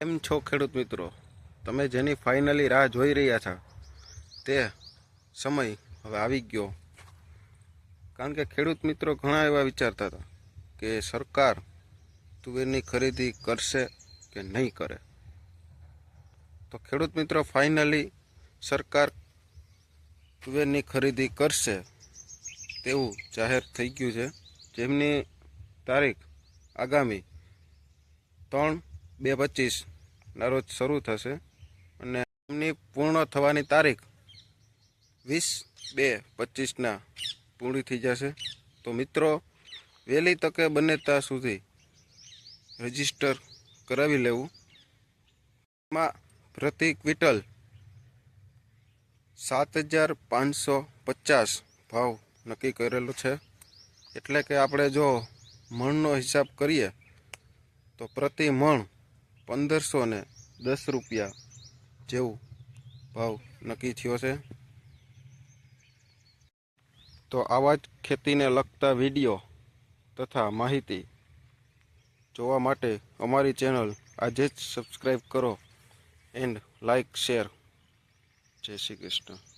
કેમ છો ખેડૂત મિત્રો. તમે જેની ફાઇનલી રાહ જોઈ રહ્યા છો, તે સમય હવે આવી ગયો. કારણ કે ખેડૂત મિત્રો ઘણા એવા વિચારતા હતા કે સરકાર તુવેરની ખરીદી કરશે કે નહીં કરે. તો ખેડૂત મિત્રો ફાઇનલી સરકાર તુવેરની ખરીદી કરશે તેવું જાહેર થઈ ગયું છે. જેમની તારીખ આગામી ત્રણ બે પચીસના રોજ શરૂ થશે. અને એમની પૂર્ણ થવાની તારીખ વીસ બે પચીસના પૂરી થઈ જશે. તો મિત્રો, વહેલી તકે બને ત્યાં સુધી રજિસ્ટર કરાવી લેવું. એમાં પ્રતિ ક્વિન્ટલ સાત હજાર પાંચસો પચાસ ભાવ નક્કી કરેલો છે. એટલે કે આપણે જો મણનો હિસાબ કરીએ, તો પ્રતિ મણ પંદરસો ને દસ રૂપિયા જેવું ભાવ નક્કી થયો છે. તો આવા જ ખેતીને લગતા વીડિયો તથા માહિતી જોવા માટે અમારી ચેનલ આજે જ સબસ્ક્રાઈબ કરો એન્ડ લાઈક શેર જય શ્રી કૃષ્ણ.